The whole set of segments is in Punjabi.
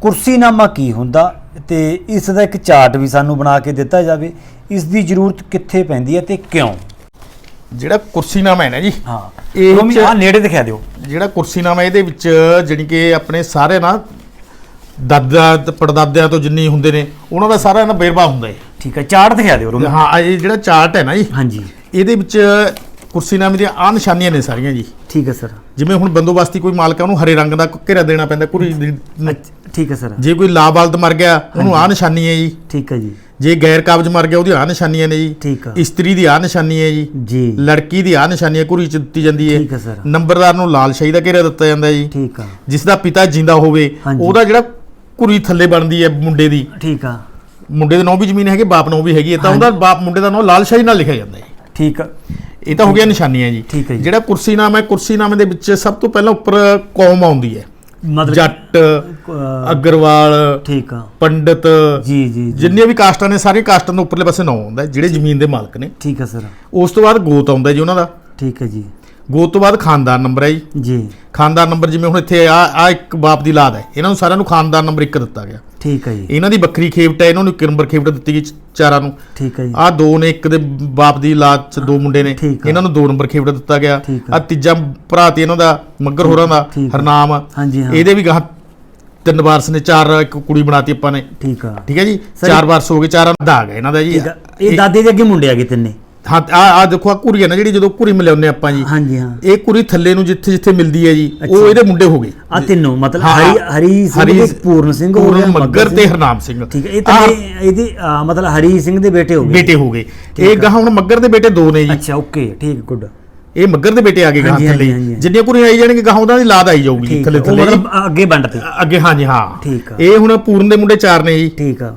ਕੁਰਸੀਨਾਮਾ ਕੀ ਹੁੰਦਾ? ਤੇ ਇਸ ਦਾ ਇੱਕ ਚਾਰਟ ਵੀ ਸਾਨੂੰ ਬਣਾ ਕੇ ਦਿੱਤਾ ਜਾਵੇ। ਇਸ ਦੀ ਜ਼ਰੂਰਤ ਕਿੱਥੇ ਪੈਂਦੀ ਹੈ ਤੇ ਕਿਉਂ? ਜਿਹੜਾ ਕੁਰਸੀਨਾਮਾ ਹੈ ਨਾ ਜੀ ਹਾਂ। ਇਹ ਆ ਨੇੜੇ ਦਿਖਾ ਦਿਓ। ਜਿਹੜਾ ਕੁਰਸੀਨਾਮਾ ਇਹਦੇ ਵਿੱਚ ਜਾਣੀ ਕਿ ਆਪਣੇ ਸਾਰੇ ਨਾ ਦਾਦਾ ਤੇ ਪੜਦਾਦਿਆਂ ਤੋਂ ਜਿੰਨੀ ਹੁੰਦੇ ਨੇ ਉਹਨਾਂ ਦਾ ਸਾਰਾ ਨਾ ਬੇਰਵਾ ਹੁੰਦਾ ਹੈ। ਠੀਕ ਹੈ ਚਾਰਟ ਦਿਖਾ ਦਿਓ ਰੋਮੀ। ਹਾਂ ਇਹ ਜਿਹੜਾ ਚਾਰਟ ਹੈ ਨਾ ਜੀ ਹਾਂਜੀ। ਇਹਦੇ ਵਿੱਚ ਕੁਰਸੀਨਾਮੇ ਦੀਆਂ ਆ ਨਿਸ਼ਾਨੀਆਂ ਨੇ ਸਾਰੀਆਂ ਜੀ। ਠੀਕ ਹੈ ਸਰ। ਜਿਵੇਂ ਹੁਣ ਬੰਦੋਬਸਤੀ ਕੋਈ ਮਾਲਕ ਆ ਉਹਨੂੰ ਹਰੇ ਰੰਗ ਦਾ ਘੇਰਾ ਦੇਣਾ ਪੈਂਦਾ ਕੁਰੀ। ਠੀਕ ਹੈ ਸਰ। ਜੇ ਕੋਈ ਲਾਬਲਦ ਮਰ ਗਿਆ ਉਹਨੂੰ ਆ ਨਿਸ਼ਾਨੀ ਹੈ ਜੀ। ਠੀਕ ਹੈ ਜੀ। ਜੇ ਗੈਰ ਕਾਬਜ ਮਰ ਗਿਆ ਉਹਦੀ ਆ ਨਿਸ਼ਾਨੀਆਂ ਨੇ ਜੀ। ਠੀਕ ਆ। ਇਸਤਰੀ ਦੀ ਆ ਨਿਸ਼ਾਨੀ ਹੈ ਜੀ। ਜੀ। ਲੜਕੀ ਦੀ ਆ ਨਿਸ਼ਾਨੀ ਹੈ ਕੁਰੀ ਚ ਦਿੱਤੀ ਜਾਂਦੀ ਠੀਕ ਹੈ ਹੈ ਸਰ। ਨੰਬਰਦਾਰ ਨੂੰ ਲਾਲ ਸ਼ਾਹੀ ਦਾ ਘੇਰਾ ਦਿੱਤਾ ਜਾਂਦਾ ਜੀ। ਠੀਕ ਆ। ਜਿਸ ਦਾ ਪਿਤਾ ਜਿੰਦਾ ਹੋਵੇ। ਉਹਦਾ ਜਿਹੜਾ ਕੁਰੀ ਥੱਲੇ ਬਣਦੀ ਹੈ ਮੁੰਡੇ ਦੀ। ਠੀਕ ਆ। ਮੁੰਡੇ ਦੇ ਨਾਂ ਵੀ ਜ਼ਮੀਨ ਹੈਗੀ ਬਾਪ ਨਾਂ ਵੀ ਹੈਗੀ ਹੈ ਤਾਂ ਉਹਦਾ ਬਾਪ ਮੁੰਡੇ ਦਾ ਨਾਂ ਲਾਲ ਸ਼ਾਹੀ ਨਾਲ ਲਿਖਿਆ ਜਾਂਦਾ ਹੈ। ਠੀਕ ਆ। ਇਹ ਤਾਂ ਹੋ ਗਿਆ ਨਿਸ਼ਾਨੀਆਂ ਜੀ। ਹੈ। ਜਿਹੜਾ ਕੁਰਸੀ ਨਾਮ ਹੈ ਕੁਰਸੀ ਨਾਮੇ ਦੇ ਵਿੱਚ ਸਭ ਤੋਂ ਪਹਿਲਾਂ ਉੱਪਰ ਕੌਮ ਆਉਂਦੀ ਹੈ। ਮਤਲਬ ਜੱਟ ਅਗਰਵਾਲ ਠੀਕ ਆ। ਪੰਡਤ ਜੀ ਜੀ ਜਿੰਨੀਆਂ ਵੀ ਕਾਸਟਾਂ ਨੇ ਸਾਰੀਆਂ ਕਾਸਟਾਂ ਦੇ ਉੱਪਰਲੇ ਪਾਸੇ ਨਾਂ ਆਉਂਦਾ ਹੈ, ਜਿਹੜੇ ਜ਼ਮੀਨ ਦੇ ਮਾਲਕ ਨੇ। ਠੀਕ ਆ ਸਰ। ਉਸ ਤੋਂ ਬਾਅਦ ਗੋਤ ਆਉਂਦਾ ਜੀ ਉਹਨਾਂ ਦਾ। ਠੀਕ ਹੈ ਜੀ। ਗੋਤ ਤੋਂ ਬਾਅਦ ਖਾਨਦਾਨ ਨੰਬਰ ਹੈ ਜੀ। ਜੀ। ਖਾਨਦਾਨ ਨੰਬਰ ਜਿਵੇਂ ਹੁਣ ਇੱਥੇ ਆ ਆ ਇੱਕ ਬਾਪ ਦੀ ਲਾਦ ਹੈ। ਇਹਨਾਂ ਨੂੰ ਸਾਰਿਆਂ ਨੂੰ ਖਾਨਦਾਨ ਨੰਬਰ 1 ਦਿੱਤਾ ਗਿਆ। ਠੀਕ ਹੈ ਜੀ। ਇਹਨਾਂ ਦੀ ਬੱਕਰੀ ਖੇਪਟ ਹੈ ਇਹਨਾਂ ਨੂੰ ਇੱਕ ਨੰਬਰ ਖੇਪਟ ਦਿੱਤੀ ਗਈ ਚਾਰਾਂ ਨੂੰ। ਠੀਕ ਹੈ ਜੀ। ਆ ਦੋ ਨੇ ਇੱਕ ਦੇ ਬਾਪ ਦੀ ਲਾਦ ਚ ਦੋ ਮੁੰਡੇ ਨੇ। ਇਹਨਾਂ ਨੂੰ ਦੋ ਨੰਬਰ ਖੇਪਟ ਦਿੱਤਾ ਗਿਆ। ਆ। ਤੀਜਾ ਭਰਾ ਤੇ ਇਹਨਾਂ ਦਾ ਮੱਗਰ ਹੋਰਾਂ ਦਾ। ਹਰਨਾਮ। ਹਾਂਜੀ ਹਾਂ। ਇਹਦੇ ਵੀ ਗਾਹ ਤਿੰਨ ਵਾਰਸ ਨੇ ਚਾਰ ਇੱਕ ਕੁੜੀ ਬਣਾਤੀ ਆਪਾਂ ਨੇ। ਠੀਕ ਆ। ਠੀਕ ਹੈ ਜੀ? ਚਾਰ ਵਾਰਸ ਹੋ ਗਏ ਚਾਰਾਂ ਦਾ ਆ ਗਿਆ ਇਹਨਾਂ ਦਾ ਜੀ। ਇਹ ਦਾਦੇ ਦੇ ਅੱਗੇ ਮੁੰਡੇ ਆ ਗਏ ਤਿੰਨੇ। ਹਾਂ ਆ ਆ ਦੇਖੋ ਆ ਕੁੜੀ ਹੈ ਨਾ ਜਿਹੜੀ ਜਦੋਂ ਕੁੜੀ ਮਿਲਾਉਂਦੇ ਆਪਾਂ ਜੀ। ਹਾਂਜੀ ਹਾਂ। ਇਹ ਕੁੜੀ ਥੱਲੇ ਨੂੰ ਜਿੱਥੇ ਜਿੱਥੇ ਮਿਲਦੀ ਹੈ ਜੀ। ਉਹ ਇਹਦੇ ਮੁੰਡੇ ਹੋ ਗਏ। ਆ ਤਿੰਨੋਂ ਮਤਲਬ ਹਰੀ। ਹਰੀ ਸਿੰਘ ਪੂਰਨ ਸਿੰਘ ਹੋ ਗਿਆ ਮੱਗਰ ਤੇ ਹਰਨਾਮ ਸਿੰਘ। ਠੀਕ ਹੈ ਇਹ ਤਾਂ ਇਹਦੀ ਮਤਲਬ ਹਰੀ ਸਿੰਘ ਦੇ ਬੇਟੇ ਹੋ ਗਏ। ਬੇਟੇ ਹੋ ਗਏ। ਇਹ ਗਾਹ ਹੁਣ ਮੱਗਰ ਦੇ ਬੇਟੇ ਦੋ ਨੇ ਜੀ। ਅੱਛਾ ਓਕੇ ਠੀਕ ਗੁੱਡ। ਇਹ ਮੱਗਰ ਦੇ ਬੇਟੇ ਆ ਗਏ ਗਾਹ ਥੱਲੇ। ਜਿੰਨੀਆਂ ਕੁੜੀਆਂ ਆਈ ਜਾਣਗੇ ਗਾਹ ਉਹਨਾਂ ਦੀ ਲਾਦ ਆਈ ਜਾਊਗੀ ਥੱਲੇ ਥੱਲੇ। ਮਤਲਬ ਅੱਗੇ ਵੰਡ ਤੇ। ਅੱਗੇ ਹਾਂਜੀ ਹਾਂ। ਠੀਕ ਆ। ਇਹ ਹੁਣ ਪੂਰਨ ਦੇ ਮੁੰਡੇ ਚਾਰ ਨੇ ਜੀ। ਠੀਕ ਆ।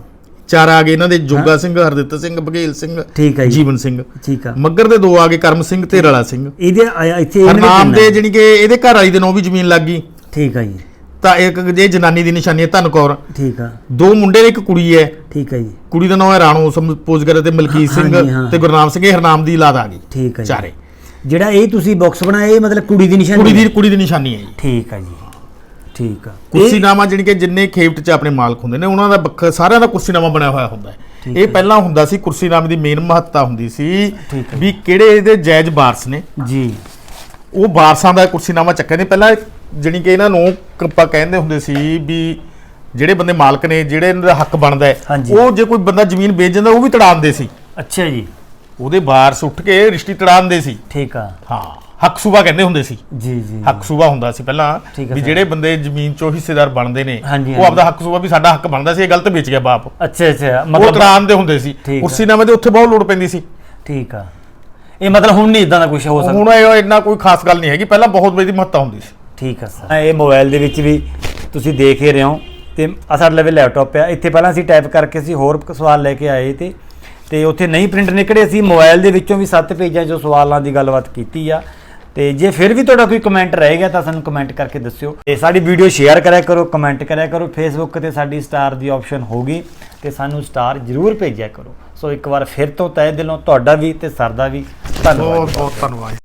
ਚਾਰ ਆ ਗਏ ਇਹਨਾਂ ਦੇ ਜੋਗਾ ਸਿੰਘ ਹਰਦਿੱਤ ਸਿੰਘ ਬਘੇਲ ਸਿੰਘ ਠੀਕ ਜੀ। ਜੀਵਨ ਸਿੰਘ। ਠੀਕ ਆ। ਮੱਗਰ ਦੇ ਦੋ ਆ ਗਏ ਕਰਮ ਸਿੰਘ ਤੇ ਰਲਾ ਸਿੰਘ। ਇਹਦੇ ਇੱਥੇ ਇਹਨਾਂ ਦੇ ਹਰਨਾਮ ਦੇ। ਜਾਣੀ ਕਿ ਇਹਦੇ ਘਰ ਵਾਲੀ ਦੇ ਨਾਂ ਵੀ ਜ਼ਮੀਨ ਲੱਗ ਗਈ। ਠੀਕ ਆ ਜੀ। ਤਾਂ ਇੱਕ ਜੇ ਜਨਾਨੀ ਦੀ ਨਿਸ਼ਾਨੀ ਹੈ ਧਨ ਕੌਰ। ਠੀਕ ਆ। ਦੋ ਮੁੰਡੇ ਇੱਕ ਕੁੜੀ ਹੈ। ਠੀਕ ਆ ਜੀ। ਕੁੜੀ ਦਾ ਨਾਮ ਹੈ ਰਾਣੋ ਸੰਪੋਜਗਰ ਤੇ ਮਲਕੀਤ ਹਾਂ, ਸਿੰਘ ਹਾਂ। ਤੇ ਗੁਰਨਾਮ ਸਿੰਘ ਇਹ ਹਰਨਾਮ ਦੀ ਲਾਦ ਆ ਗਈ। ਠੀਕ ਆ ਜੀ। ਚਾਰੇ। ਜਿਹੜਾ ਇਹ ਤੁਸੀਂ ਬਾਕਸ ਬਣਾਇਆ ਇਹ ਮਤਲਬ ਕੁੜੀ ਦੀ ਨਿਸ਼ਾਨੀ ਕੁੜੀ ਦੀ ਹੈ? ਕੁੜੀ ਦੀ ਨਿਸ਼ਾਨੀ ਹੈ ਜੀ। ਠੀਕ ਆ ਜੀ। ਠੀਕ ਆ। ਕੁਰਸੀਨਾਮਾ ਜਾਣੀ ਕਿ ਜਿੰਨੇ ਖੇਪਟ 'ਚ ਆਪਣੇ ਮਾਲਕ ਹੁੰਦੇ ਨੇ ਉਹਨਾਂ ਦਾ ਵੱਖ ਸਾਰਿਆਂ ਦਾ ਕੁਰਸੀਨਾਮਾ ਬਣਿਆ ਹੋਇਆ ਹੁੰਦਾ ਹੈ। ਇਹ ਪਹਿਲਾਂ ਹੁੰਦਾ ਸੀ ਕੁਰਸੀਨਾਮੇ ਦੀ ਮੇਨ ਮਹੱਤਤਾ ਹੁੰਦੀ ਸੀ। ਵੀ ਕਿਹੜੇ ਇਹਦੇ ਜਾਇਜ਼ ਵਾਰਸ ਨੇ। ਜੀ। ਉਹ ਵਾਰਸਾਂ ਦਾ ਕੁਰਸੀਨਾਮਾ ਚੱਕਿਆ ਨੇ ਪਹਿਲਾਂ ਜਾਣੀ ਕਿ ਇਹਨਾਂ ਨੂੰ ਕਿਰਪਾ ਕਹਿੰਦੇ ਹੁੰਦੇ ਸੀ ਵੀ ਜਿਹੜੇ ਬੰਦੇ ਮਾਲਕ ਨੇ ਜਿਹੜੇ ਇਹਨਾਂ ਦਾ ਹੱਕ ਬਣਦਾ ਹੈ। ਉਹ ਜੇ ਕੋਈ ਬੰਦਾ ਜ਼ਮੀਨ ਵੇਚ ਜਾਂਦਾ ਉਹ ਵੀ ਤੜਾਉਂਦੇ ਸੀ। ਅੱਛਾ ਜੀ। ਉਹਦੇ ਵਾਰਸ ਉੱਠ ਕੇ ਰਿਸ਼ਤੀ ਤੜਾਉਂਦੇ ਸੀ। ਠੀਕ ਆ। ਹਾਂ। ਹੱਕ ਸੂਬਾ ਕਹਿੰਦੇ ਹੁੰਦੇ ਸੀ। ਜੀ ਜੀ ਹੱਕ ਸੂਬਾ ਹੁੰਦਾ ਸੀ ਪਹਿਲਾਂ ਵੀ। ਜਿਹੜੇ ਬੰਦੇ ਜ਼ਮੀਨ ਚੋਂ ਹਿੱਸੇਦਾਰ ਬਣਦੇ ਨੇ ਉਹ। ਆਪਦਾ ਹੱਕ ਸੂਬਾ ਵੀ ਸਾਡਾ ਹੱਕ ਬਣਦਾ ਸੀ ਇਹ ਗਲਤ ਵੇਚ ਗਿਆ ਬਾਪ। ਅੱਛਾ ਅੱਛਾ ਮਤਲਬ ਤੜਾਉਂਦੇ ਹੁੰਦੇ ਸੀ। ਠੀਕ ਹੈ। ਕੁਰਸੀਨਾਮੇ ਦੇ ਉੱਥੇ ਬਹੁਤ ਲੋੜ ਪੈਂਦੀ ਸੀ। ਠੀਕ ਆ। ਇਹ ਮਤਲਬ ਹੁਣ ਨਹੀਂ ਇਦਾਂ ਦਾ ਕੁਝ ਹੋ ਸਕਦਾ। ਹੁਣ ਇਹ ਇੰਨਾ ਕੋਈ ਖਾਸ ਗੱਲ ਨਹੀਂ ਹੈਗੀ ਪਹਿਲਾਂ ਬਹੁਤ ਬੜੀ ਮਹੱਤਤਾ ਹੁੰਦੀ ਸੀ। ਠੀਕ ਆ ਸਰ। ਇਹ ਮੋਬਾਈਲ ਦੇ ਵਿੱਚ ਵੀ ਤੁਸੀਂ ਦੇਖ ਹੀ ਰਹੇ ਹੋ ਤੇ ਆ ਸਾਡੇ ਲਵੇ ਲੈਪਟਾਪ ਆ। ਇੱਥੇ ਪਹਿਲਾਂ ਅਸੀਂ ਟਾਈਪ ਕਰਕੇ ਅਸੀਂ ਹੋਰ ਸਵਾਲ ਲੈ ਕੇ ਆਏ ਤੇ ਤੇ ਉੱਥੇ ਨਹੀਂ ਪ੍ਰਿੰਟ ਨਿਕਲੇ ਅਸੀਂ ਮੋਬਾਈਲ ਦੇ ਵਿੱਚੋਂ ਵੀ ਸੱਤ ਪੇਜਾਂ 'ਚੋਂ ਸਵਾਲਾਂ ਦੀ ਗੱਲਬਾਤ ਕੀਤੀ ਆ। ਤੇ ਜੇ ਫਿਰ ਵੀ ਤੁਹਾਡਾ ਕੋਈ ਕਮੈਂਟ ਰਹਿ ਗਿਆ ਤਾਂ ਸਾਨੂੰ ਕਮੈਂਟ ਕਰਕੇ ਦੱਸਿਓ। ਤੇ ਸਾਡੀ ਵੀਡੀਓ ਸ਼ੇਅਰ ਕਰਿਆ ਕਰੋ ਕਮੈਂਟ ਕਰਿਆ ਕਰੋ। ਫੇਸਬੁੱਕ ਤੇ ਸਾਡੀ ਸਟਾਰ ਦੀ ਆਪਸ਼ਨ ਹੋਗੀ ਤੇ ਸਾਨੂੰ ਸਟਾਰ ਜ਼ਰੂਰ ਭੇਜਿਆ ਕਰੋ। ਸੋ ਇੱਕ ਵਾਰ ਫਿਰ ਤੋਂ ਤਹਿ ਦਿਲੋਂ ਤੁਹਾਡਾ ਵੀ ਤੇ ਸਰਦਾ ਵੀ। ਧੰਨਵਾਦ। ਬਹੁਤ ਬਹੁਤ ਧੰਨਵਾਦ।